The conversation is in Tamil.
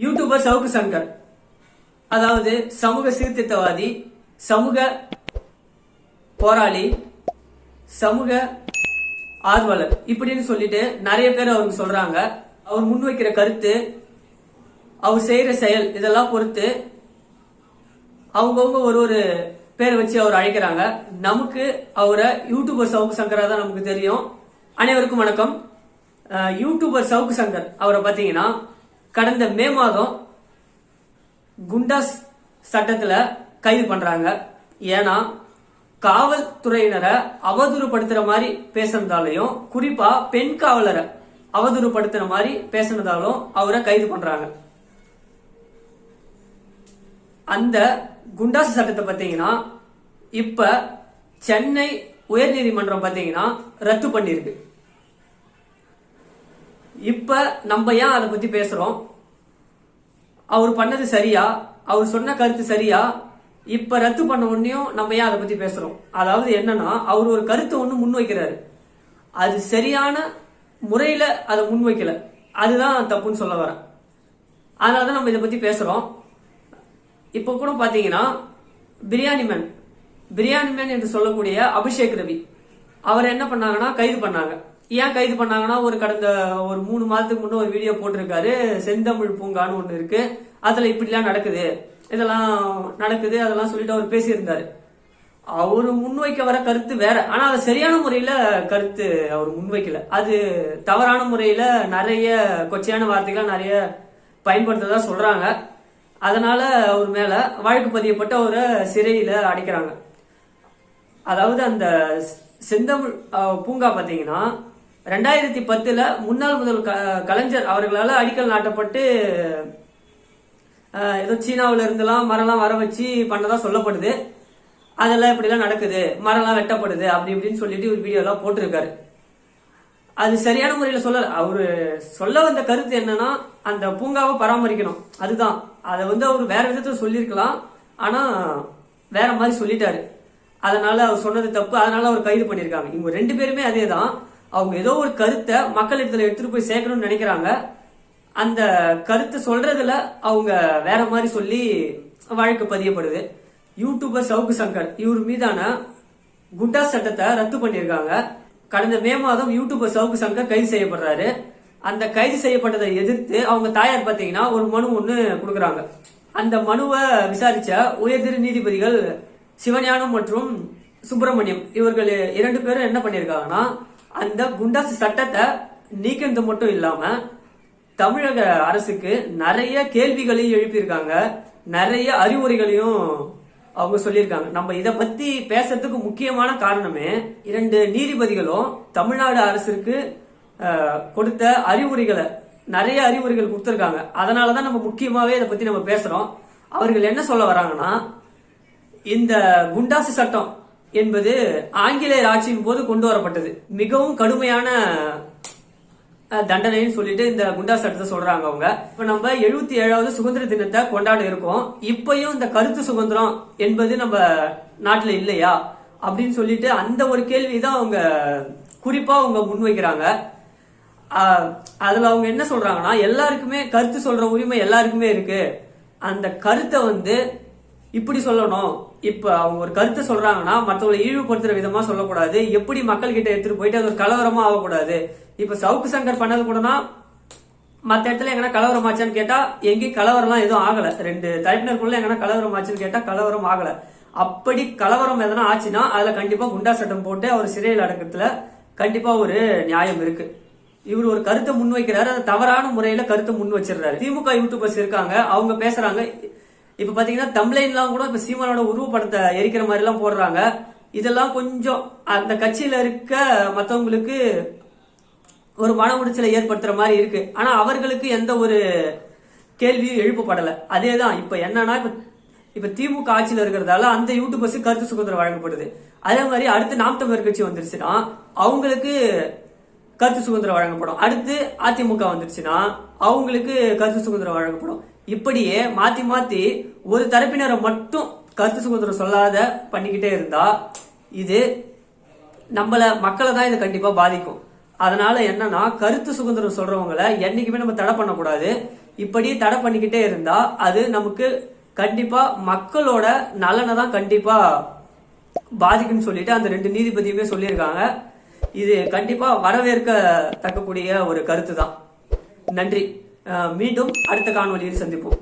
யூடியூபர் சவுக்கு சங்கர் அதாவது சமூக சீர்திருத்தவாதி சமூக போராளி சமூக ஆர்வலர் இப்படின்னு சொல்லிட்டு நிறைய பேர் அவருக்கு சொல்றாங்க. அவர் முன்வைக்கிற கருத்து அவர் செய்யற செயல் இதெல்லாம் பொறுத்து அவங்கவுங்க ஒரு ஒரு பேரை வச்சு அவர் அழைக்கிறாங்க. நமக்கு அவரை யூடியூபர் சவுக்கு சங்கரா தான் நமக்கு தெரியும். அனைவருக்கும் வணக்கம். அஹ், யூடியூபர் சவுக்கு சங்கர் அவரை பார்த்தீங்கன்னா கடந்த மே மாதம் குண்டாஸ் சட்டத்துல கைது பண்றாங்க. ஏன்னா காவல்துறையினரை அவதூறுபடுத்துற மாதிரி பேசுனதாலையும் குறிப்பா பெண் காவலரை அவதூறுபடுத்துற மாதிரி பேசுனதாலும் அவரை கைது பண்றாங்க. அந்த குண்டாஸ் சட்டத்தை பார்த்தீங்கன்னா இப்ப சென்னை உயர்நீதிமன்றம் பார்த்தீங்கன்னா ரத்து பண்ணிருக்கு இப்ப நம்ம ஏன் அதை பத்தி பேசுறோம்? அவர் பண்ணது சரியா? அவர் சொன்ன கருத்து சரியா? இப்ப ரத்து பண்ண உடனேயும் நம்ம ஏன் அதை பத்தி பேசுறோம்? அதாவது என்னன்னா அவர் ஒரு கருத்தை ஒண்ணு முன்வைக்கிறாரு. அது சரியான முறையில அதை முன்வைக்கல. அதுதான் தப்புன்னு சொல்ல வரேன். அதனாலதான் நம்ம இதை பத்தி பேசுறோம். இப்போ கூட பாத்தீங்கன்னா பிரியாணி மேன். பிரியாணி மேன் என்று சொல்லக்கூடிய அபிஷேக் ரவி. அவர் என்ன பண்ணாங்கன்னா கைது பண்ணாங்க. ஏன் கைது பண்ணாங்கன்னா ஒரு கடந்த ஒரு மூணு மாதத்துக்கு முன்னே ஒரு வீடியோ போட்டிருக்காரு. செந்தமிழ் பூங்கான்னு ஒண்ணு இருக்கு. அதுல இப்படிலாம் நடக்குது. இதெல்லாம் நடக்குது. அதெல்லாம் சொல்லிட்டு அவர் பேசியிருந்தாரு. அவர் முன்வைக்க வர கருத்து வேற. ஆனா அது சரியான முறையில கருத்து அவர் முன்வைக்கல. அது தவறான முறையில நிறைய கொச்சையான வார்த்தைகள் நிறைய பயன்படுத்ததா சொல்றாங்க. அதனால அவர் மேல வழக்கு பதியப்பட்டு அவரை சிறையில அடைக்கிறாங்க. அதாவது அந்த செந்தமிழ் பூங்கா பாத்தீங்கன்னா ரெண்டாயிரத்தி பத்துல முன்னாள் முதல் க- கலைஞர் அவர்களால் அடிக்கல் நாட்டப்பட்டு ஏதோ சீனாவில் இருந்தெல்லாம் மரம்லாம் வர வச்சு பண்ணதா சொல்லப்படுது. அதெல்லாம் இப்படிலாம் நடக்குது. மரம்லாம் வெட்டப்படுது. அப்படி இப்படின்னு சொல்லிட்டு ஒரு வீடியோலாம் போட்டிருக்காரு. அது சரியான முறையில் சொல்ல அவரு சொல்ல வந்த கருத்து என்னன்னா அந்த பூங்காவை பராமரிக்கணும். அதுதான். அதை வந்து அவர் வேற விதத்தில் சொல்லியிருக்கலாம். ஆனா வேற மாதிரி சொல்லிட்டாரு. அதனால அவர் சொன்னது தப்பு. அதனால அவர் கைது பண்ணியிருக்காங்க. இவங்க ரெண்டு பேருமே அதே தான் அவங்க ஏதோ ஒரு கருத்தை மக்கள் இடத்துல எடுத்துட்டு போய் சேர்க்கணும்னு நினைக்கிறாங்க. அந்த கருத்தை சொல்றதுல அவங்க வேற மாதிரி சொல்லி வழக்கு பதியப்படுது. யூடியூபர் சவுக்கு சங்கர் இவர் மீதான குண்டா சட்டத்தை ரத்து பண்ணிருக்காங்க கடந்த மே மாதம் யூடியூபர் சவுக்கு சங்கர் கைது செய்யப்படுறாரு. அந்த கைது செய்யப்பட்டதை எதிர்த்து அவங்க தாயார் பாத்தீங்கன்னா ஒரு மனு ஒண்ணு கொடுக்கறாங்க. அந்த மனுவை விசாரிச்ச உயர்திரு நீதிபதிகள் சிவஞானம் மற்றும் சுப்பிரமணியம் இவர்கள் இரண்டு பேரும் என்ன பண்ணிருக்காங்கன்னா அந்த குண்டாசு சட்டத்தை நீக்கினது மட்டும் இல்லாம தமிழக அரசுக்கு நிறைய கேள்விகளையும் எழுப்பியிருக்காங்க. நிறைய அறிவுரைகளையும் அவங்க சொல்லியிருக்காங்க. நம்ம இத பத்தி பேசுறதுக்கு முக்கியமான காரணமே இரண்டு நீதிபதிகளும் தமிழ்நாடு அரசுக்கு கொடுத்த அறிவுரைகளை நிறைய அறிவுரைகள் கொடுத்திருக்காங்க. அதனாலதான் நம்ம முக்கியமாவே இதை பத்தி நம்ம பேசுறோம். அவர்கள் என்ன சொல்ல வராங்கன்னா இந்த குண்டாசு சட்டம் என்பது ஆங்கிலேயர் ஆட்சியின் போது கொண்டு வரப்பட்டது. மிகவும் கடுமையான தண்டனைன்னு சொல்லிட்டு இந்த குண்டா சட்டத்தை சொல்றாங்க அவங்க. இப்ப நம்ம எழுபத்தி ஏழாவது சுதந்திர தினத்தை கொண்டாட இருக்கோம். இப்பயும் இந்த கருத்து சுதந்திரம் என்பது நம்ம நாட்டுல இல்லையா? அப்படின்னு சொல்லிட்டு அந்த ஒரு கேள்வி தான் அவங்க குறிப்பா அவங்க முன்வைக்கிறாங்க. அதுல அவங்க என்ன சொல்றாங்கன்னா எல்லாருக்குமே கருத்து சொல்ற உரிமை எல்லாருக்குமே இருக்கு. அந்த கருத்தை வந்து இப்படி சொல்லணும். இப்ப அவங்க ஒரு கருத்தை சொல்றாங்கன்னா மற்றவங்களை இழிவுபடுத்துற விதமா சொல்லக்கூடாது. எப்படி மக்கள் கிட்ட எடுத்துட்டு போயிட்டு அது ஒரு கலவரமா ஆகக்கூடாது. இப்ப சவுக்கு சங்கர் பண்ணது கூடனா மத்த இடத்துல எங்கன்னா கலவரம் ஆச்சான்னு கேட்டா எங்கேயும் கலவரம்லாம் எதுவும் ஆகல. ரெண்டு தரப்பினருக்குள்ள எங்கன்னா கலவரம் ஆச்சுன்னு கேட்டா கலவரம் ஆகல. அப்படி கலவரம் எதனா ஆச்சுன்னா அதுல கண்டிப்பா குண்டா சட்டம் போட்டு அவர் சிறையில் அடக்கத்துல கண்டிப்பா ஒரு நியாயம் இருக்கு. இவர் ஒரு கருத்தை முன்வைக்கிறாரு. அது தவறான முறையில கருத்தை முன் வச்சிடுறாரு. திமுக யூடியூபர்ஸ் இருக்காங்க. அவங்க பேசுறாங்க. இப்ப பாத்தீங்கன்னா தம்ப்ளைன்லாம் கூட இப்ப சீமானோட உருவப்படத்தை எரிக்கிற மாதிரி எல்லாம் போடுறாங்க. இதெல்லாம் கொஞ்சம் அந்த கட்சியில இருக்க மத்தவங்களுக்கு ஒரு மன உடைச்சலை ஏற்படுத்துற மாதிரி இருக்கு. ஆனா அவர்களுக்கு எந்த ஒரு கேள்வியும் எழுப்பப்படல. அதேதான் இப்ப என்னன்னா இப்ப இப்ப திமுக ஆட்சியில் இருக்கிறதால அந்த யூடியூபர்ஸ் கருத்து சுதந்திரம் வழங்கப்படுது. அதே மாதிரி அடுத்து நாம் தமிழர் கட்சி வந்துருச்சுன்னா அவங்களுக்கு கருத்து சுதந்திரம் வழங்கப்படும். அடுத்து அதிமுக வந்துருச்சுன்னா அவங்களுக்கு கருத்து சுதந்திரம் வழங்கப்படும். இப்படியே மாத்தி மாத்தி ஒரு தரப்பினரை மட்டும் கருத்து சுதந்திரம் சொல்லாத பண்ணிக்கிட்டே இருந்தா இது நம்மள மக்களை தான் இது கண்டிப்பா பாதிக்கும். அதனால என்னன்னா கருத்து சுதந்திரம் சொல்றவங்களை என்னைக்குமே நம்ம தடை பண்ணக்கூடாது. இப்படி தடை பண்ணிக்கிட்டே இருந்தா அது நமக்கு கண்டிப்பா மக்களோட நலனை தான் கண்டிப்பா பாதிக்கும்னு சொல்லிட்டு அந்த ரெண்டு நீதிபதியுமே சொல்லியிருக்காங்க. இது கண்டிப்பா வரவேற்க தக்கக்கூடிய ஒரு கருத்து தான் நன்றி. மீண்டும் அடுத்த காணொலியில் சந்திப்போம்.